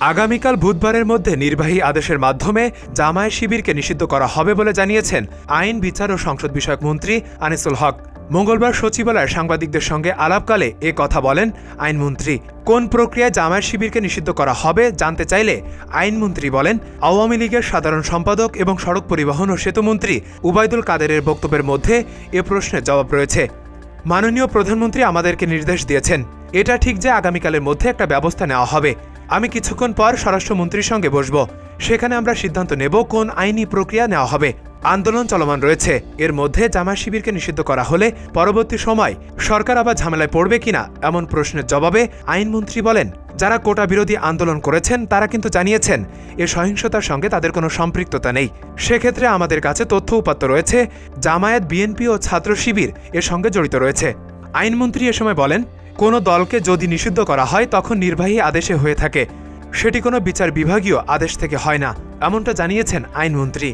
আগামীকাল বুধবারের মধ্যে নির্বাহী আদেশের মাধ্যমে জামায়াত শিবিরকে নিষিদ্ধ করা হবে বলে জানিয়েছেন আইন, বিচার ও সংসদ বিষয়ক মন্ত্রী আনিসুল হক। মঙ্গলবার সচিবালয়ে সাংবাদিকদের সঙ্গে আলাপকালে এ কথা বলেন আইনমন্ত্রী। কোন প্রক্রিয়ায় জামায়াত শিবিরকে নিষিদ্ধ করা হবে জানতে চাইলে আইনমন্ত্রী বলেন, আওয়ামী লীগের সাধারণ সম্পাদক এবং সড়ক পরিবহন ও সেতুমন্ত্রী উবায়দুল কাদেরের বক্তব্যের মধ্যে এ প্রশ্নের জবাব রয়েছে। মাননীয় প্রধানমন্ত্রী আমাদেরকে নির্দেশ দিয়েছেন, এটা ঠিক যে আগামীকালের মধ্যে একটা ব্যবস্থা নেওয়া হবে। আমি কিছুক্ষণ পর স্বরাষ্ট্রমন্ত্রীর সঙ্গে বসব। সেখানে আমরা সিদ্ধান্ত নেব কোন আইনি প্রক্রিয়া নেওয়া হবে। আন্দোলন চলমান রয়েছে। এর মধ্যে জামা শিবিরকে নিষিদ্ধ করা হলে পরবর্তী সময় সরকার আবার ঝামেলায় পড়বে কিনা এমন প্রশ্নের জবাবে আইনমন্ত্রী বলেন, যারা কোটা বিরোধী আন্দোলন করেছেন তারা কিন্তু জানিয়েছেন, এ সহিংসতার সঙ্গে তাদের কোনো সম্পৃক্ততা নেই। সেক্ষেত্রে আমাদের কাছে তথ্য উপাত্ত রয়েছে, জামায়াত, বিএনপি ও ছাত্র শিবির এর সঙ্গে জড়িত রয়েছে। আইনমন্ত্রী এ সময় বলেন কোনো দলকে যদি নিষিদ্ধ করা হয়, তখন নির্বাহী আদেশে হয়ে থাকে। সেটি কোনো বিচার বিভাগীয় আদেশ থেকে হয় না, এমনটা জানিয়েছেন আইনমন্ত্রী।